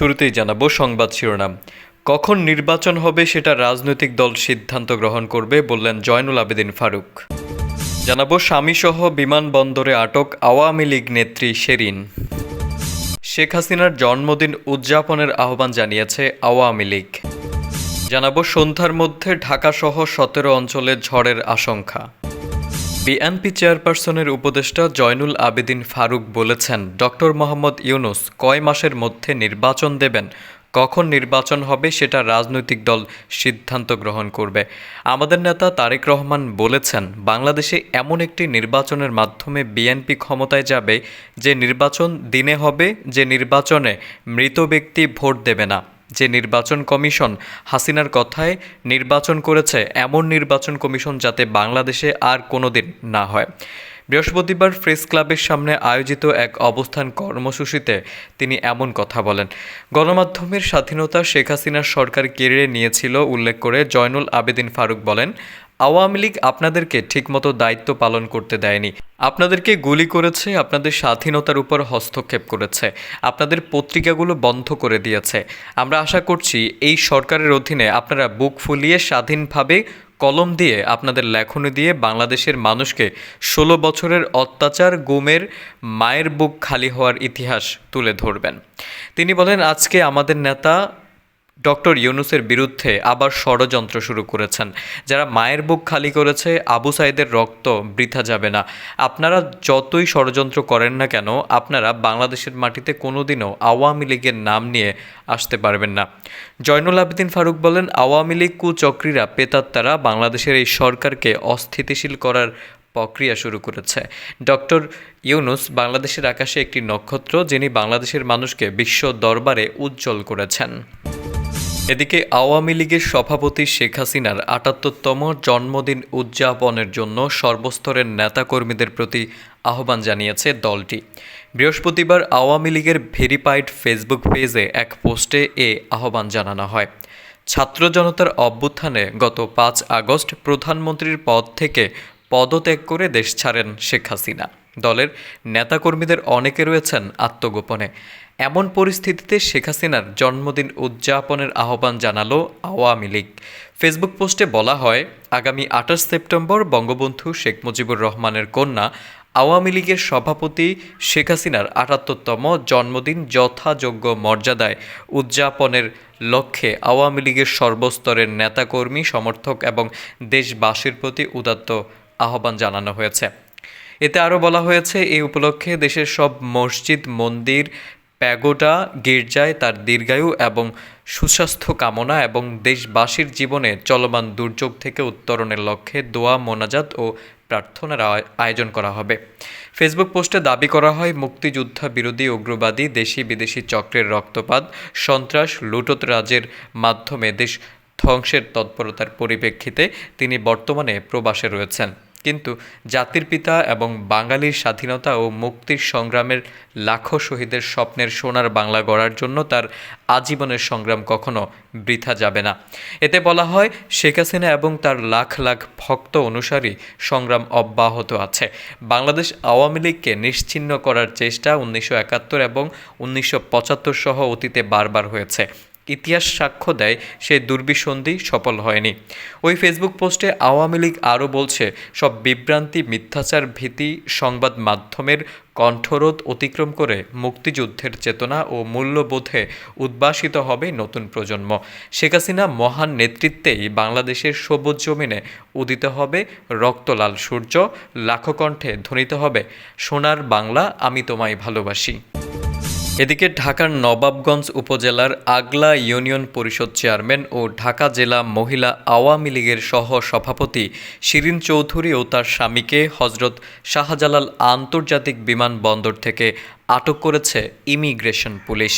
শুরুতেই জানাব সংবাদ শিরোনাম। কখন নির্বাচন হবে সেটা রাজনৈতিক দল সিদ্ধান্ত গ্রহণ করবে বললেন জয়নুল আবেদিন ফারুক। জানাব স্বামীসহ বিমানবন্দরে আটক আওয়ামী লীগ নেত্রী শেরিন। শেখ হাসিনার জন্মদিন উদযাপনের আহ্বান জানিয়েছে আওয়ামী লীগ। জানাব সন্ধ্যার মধ্যে ঢাকাসহ সতেরো অঞ্চলে ঝড়ের আশঙ্কা। বিএনপি চেয়ারপারসনের উপদেষ্টা জয়নুল আবেদিন ফারুক বলেছেন, ডক্টর মোহাম্মদ ইউনুস কয় মাসের মধ্যে নির্বাচন দেবেন? কখন নির্বাচন হবে সেটা রাজনৈতিক দল সিদ্ধান্ত গ্রহণ করবে। আমাদের নেতা তারেক রহমান বলেছেন, বাংলাদেশে এমন একটি নির্বাচনের মাধ্যমে বিএনপি ক্ষমতায় যাবে যে নির্বাচন দিনে হবে, যে নির্বাচনে মৃত ব্যক্তি ভোট দেবে না। যে নির্বাচন কমিশন হাসিনার কথায় নির্বাচন করেছে, এমন নির্বাচন কমিশন যাতে বাংলাদেশে আর কোনোদিন না হয়। বৃহস্পতিবার প্রেস ক্লাবের সামনে আয়োজিত এক অবস্থান কর্মসূচিতে তিনি এমন কথা বলেন। গণমাধ্যমের স্বাধীনতা শেখ হাসিনার সরকার কেড়ে নিয়েছিল, উল্লেখ করে জয়নুল আবেদিন ফারুক বলেন আওয়ামী লীগ আপনাদেরকে ঠিকমতো দায়িত্ব পালন করতে দেয়নি। আপনাদেরকে গুলি করেছে, আপনাদের স্বাধীনতার উপর হস্তক্ষেপ করেছে, আপনাদের পত্রিকাগুলো বন্ধ করে দিয়েছে। আমরা আশা করছি এই সরকারের অধীনে আপনারা বুক ফুলিয়ে স্বাধীনভাবে কলম দিয়ে আপনাদের লেখনী দিয়ে বাংলাদেশের মানুষকে ষোলো বছরের অত্যাচার, গুমের মায়ের বুক খালি হওয়ার ইতিহাস তুলে ধরবেন। তিনি বলেন, আজকে আমাদের নেতা ডক্টর ইউনুসের বিরুদ্ধে আবার ষড়যন্ত্র শুরু করেছেন। যারা মায়ের বুক খালি করেছে, আবু সাইদের রক্ত বৃথা যাবে না। আপনারা যতই ষড়যন্ত্র করেন না কেন, আপনারা বাংলাদেশের মাটিতে কোনোদিনও আওয়ামী লীগের নাম নিয়ে আসতে পারবেন না। জয়নুল আবেদিন ফারুক বলেন, আওয়ামী লীগ কুচক্রীরা, পেতাত্তারা বাংলাদেশের এই সরকারকে অস্থিতিশীল করার প্রক্রিয়া শুরু করেছে। ডক্টর ইউনুস বাংলাদেশের আকাশে একটি নক্ষত্র যিনি বাংলাদেশের মানুষকে বিশ্ব দরবারে উজ্জ্বল করেছেন। এদিকে আওয়ামী লীগের সভাপতি শেখ হাসিনার আটাত্তরতম জন্মদিন উদযাপনের জন্য সর্বস্তরের নেতাকর্মীদের প্রতি আহ্বান জানিয়েছে দলটি। বৃহস্পতিবার আওয়ামী লীগের ভেরিফাইড ফেসবুক পেজে এক পোস্টে এ আহ্বান জানানো হয়। ছাত্র জনতার অভ্যুত্থানে গত পাঁচ আগস্ট প্রধানমন্ত্রীর পদ থেকে পদত্যাগ করে দেশ ছাড়েন শেখ হাসিনা। দলের নেতাকর্মীদের অনেকে রয়েছেন আত্মগোপনে। এমন পরিস্থিতিতে শেখ হাসিনার জন্মদিন উদযাপনের আহ্বান জানালো আওয়ামী লীগ। ফেসবুক পোস্টে বলা হয়, আগামী আঠাশ সেপ্টেম্বর বঙ্গবন্ধু শেখ মুজিবুর রহমানের কন্যা আওয়ামী লীগের সভাপতি শেখ হাসিনার আটাত্তরতম জন্মদিন যথাযোগ্য মর্যাদায় উদযাপনের লক্ষ্যে আওয়ামী লীগের সর্বস্তরের নেতাকর্মী, সমর্থক এবং দেশবাসীর প্রতি উদাত্ত আহ্বান জানানো হয়েছে। এতে আরও বলা হয়েছে, এই উপলক্ষে দেশের সব মসজিদ, মন্দির, প্যাগোডা, গির্জায় তার দীর্ঘায়ু এবং সুস্বাস্থ্য কামনা এবং দেশবাসীর জীবনে চলমান দুর্যোগ থেকে উত্তরণের লক্ষ্যে দোয়া, মোনাজাত ও প্রার্থনার আয়োজন করা হবে। ফেসবুক পোস্টে দাবি করা হয়, মুক্তিযোদ্ধা বিরোধী উগ্রবাদী দেশি বিদেশি চক্রের রক্তপাত, সন্ত্রাস, লুটত রাজের মাধ্যমে দেশ ধ্বংসের তৎপরতার পরিপ্রেক্ষিতে তিনি বর্তমানে প্রবাসে রয়েছেন। কিন্তু জাতির পিতা এবং বাঙালির স্বাধীনতা ও মুক্তির সংগ্রামের লাখো শহীদের স্বপ্নের সোনার বাংলা গড়ার জন্য তার আজীবনের সংগ্রাম কখনো বৃথা যাবে না। এতে বলা হয়, শেখ হাসিনা এবং তার লাখ লাখ ভক্ত অনুসারী সংগ্রাম অব্যাহত আছে। বাংলাদেশ আওয়ামী লীগকে নিশ্চিহ্ন করার চেষ্টা উনিশশো একাত্তর এবং উনিশশো পঁচাত্তর সহ অতীতে বারবার হয়েছে। ইতিহাস সাক্ষ্য দেয় সেই দুর্বিসন্ধি সফল হয়নি। ওই ফেসবুক পোস্টে আওয়ামী লীগ আরও বলছে, সব বিভ্রান্তি, মিথ্যাচার ভীতি সংবাদ মাধ্যমের কণ্ঠরোধ অতিক্রম করে মুক্তিযুদ্ধের চেতনা ও মূল্যবোধে উদ্ভাসিত হবে নতুন প্রজন্ম। শেখ হাসিনা মহান নেতৃত্বেই বাংলাদেশের সবুজ জমিনে উদিত হবে, রক্তলাল সূর্য, লাখো কণ্ঠে ধ্বনিত হবে, সোনার বাংলা আমি তোমায় ভালোবাসি। এদিকে ঢাকার নবাবগঞ্জ উপজেলার আগলা ইউনিয়ন পরিষদ চেয়ারম্যান ও ঢাকা জেলা মহিলা আওয়ামী লীগের সহ সভাপতি শিরিন চৌধুরী ও তার স্বামীকে হজরত শাহজালাল আন্তর্জাতিক বিমানবন্দর থেকে আটক করেছে ইমিগ্রেশন পুলিশ।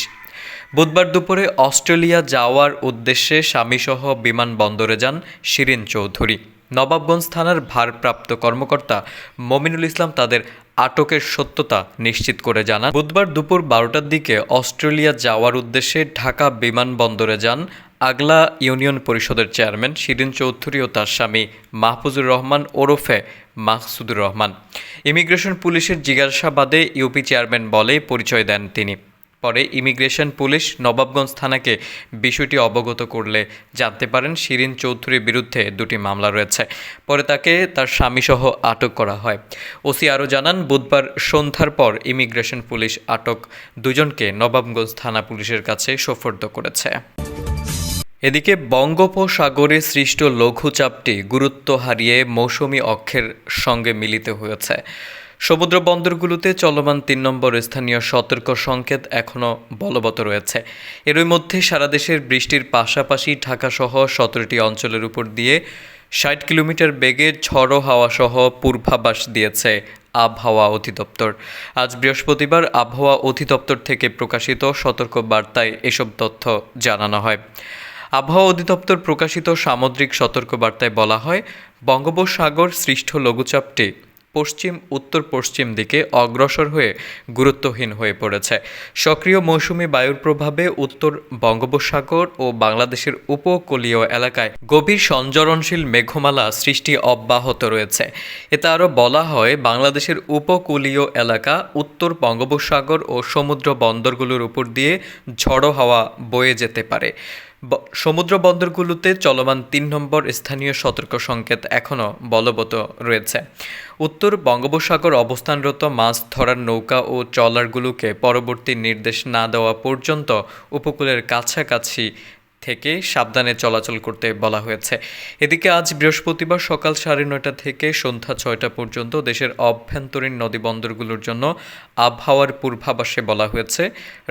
বুধবার দুপুরে অস্ট্রেলিয়া যাওয়ার উদ্দেশ্যে স্বামীসহ বিমানবন্দরে যান শিরিন চৌধুরী। নবাবগঞ্জ থানার ভারপ্রাপ্ত কর্মকর্তা মমিনুল ইসলাম তাদের আটকের সত্যতা নিশ্চিত করে জানান। বুধবার দুপুর বারোটার দিকে অস্ট্রেলিয়া যাওয়ার উদ্দেশ্যে ঢাকা বিমানবন্দরে যান আগলা ইউনিয়ন পরিষদের চেয়ারম্যান শিরিন চৌধুরী ও তার স্বামী মাহফুজুর রহমান ওরফে মাহসুদুর রহমান। ইমিগ্রেশন পুলিশের জিজ্ঞাসাবাদে ইউপি চেয়ারম্যান বলে পরিচয় দেন তিনি। পরে ইমিগ্রেশন পুলিশ নবাবগঞ্জ থানাকে বিষয়টি অবগত করলে জানতে পারেন শিরিন চৌধুরীর বিরুদ্ধে দুটি মামলা রয়েছে। পরে তাকে তার স্বামীসহ আটক করা হয়। ওসি আরও জানান, বুধবার সন্ধ্যার পর ইমিগ্রেশন পুলিশ আটক দুজনকে নবাবগঞ্জ থানা পুলিশের কাছে সোপর্দ করেছে। এদিকে বঙ্গোপসাগরে সৃষ্ট লঘুচাপটি গুরুত্ব হারিয়ে মৌসুমি অক্ষের সঙ্গে মিলিত হয়েছে। সমুদ্র বন্দরগুলোতে চলমান তিন নম্বর স্থানীয় সতর্ক সংকেত এখনও বলবৎ রয়েছে। এরই মধ্যে সারা দেশের বৃষ্টির পাশাপাশি ঢাকাসহ সতেরোটি অঞ্চলের উপর দিয়ে ষাট কিলোমিটার বেগে ঝড়ো হাওয়া সহ পূর্বাভাস দিয়েছে আবহাওয়া অধিদপ্তর। আজ বৃহস্পতিবার আবহাওয়া অধিদপ্তর থেকে প্রকাশিত সতর্ক বার্তায় এসব তথ্য জানানো হয়। আবহাওয়া অধিদপ্তর প্রকাশিত সামুদ্রিক সতর্কবার্তায় বলা হয়, বঙ্গোপসাগর সৃষ্ট লঘুচাপটি পশ্চিম উত্তর পশ্চিম দিকে অগ্রসর হয়ে গুরুত্বহীন হয়ে পড়েছে। সক্রিয় মৌসুমি বায়ুর প্রভাবে উত্তর বঙ্গোপসাগর ও বাংলাদেশের উপকূলীয় এলাকায় গভীর সঞ্চরণশীল মেঘমালা সৃষ্টি অব্যাহত রয়েছে। এতে আরও বলা হয়, বাংলাদেশের উপকূলীয় এলাকা উত্তর বঙ্গোপসাগর ও সমুদ্র বন্দরগুলোর উপর দিয়ে ঝড়ো হাওয়া বয়ে যেতে পারে। সমুদ্র বন্দরগুলোতে চলমান তিন নম্বর স্থানীয় সতর্ক সংকেত এখনও বলবৎ রয়েছে। উত্তর বঙ্গোপসাগর অবস্থানরত মাছ ধরার নৌকা ও ট্রলারগুলোকে পরবর্তী নির্দেশ না দেওয়া পর্যন্ত উপকূলের কাছাকাছি থেকে সাবধানে চলাচল করতে বলা হয়েছে। এদিকে আজ বৃহস্পতিবার সকাল সাড়ে নয়টা থেকে সন্ধ্যা ছয়টা পর্যন্ত দেশের অভ্যন্তরীণ নদীবন্দরগুলোর জন্য আবহাওয়ার পূর্বাভাসে বলা হয়েছে।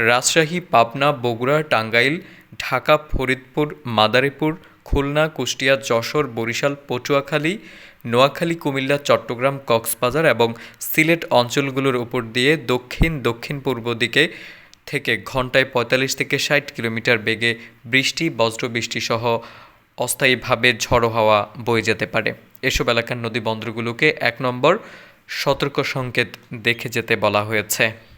রাজশাহী, পাবনা, বগুড়া, টাঙ্গাইল, ঢাকা, ফরিদপুর, মাদারীপুর, খুলনা, কুষ্টিয়া, যশোর, বরিশাল, পটুয়াখালী, নোয়াখালী, কুমিল্লা, চট্টগ্রাম, কক্সবাজার এবং সিলেট অঞ্চলগুলোর উপর দিয়ে দক্ষিণ দক্ষিণ পূর্ব দিকে থেকে ঘন্টায় পঁয়তাল্লিশ থেকে ষাট কিলোমিটার বেগে বৃষ্টি, বজ্রবৃষ্টি সহ অস্থায়ীভাবে ঝড়ো হাওয়া বয়ে যেতে পারে। এসব এলাকার নদী বন্দরগুলোকে এক নম্বর সতর্ক সংকেত দেখে যেতে বলা হয়েছে।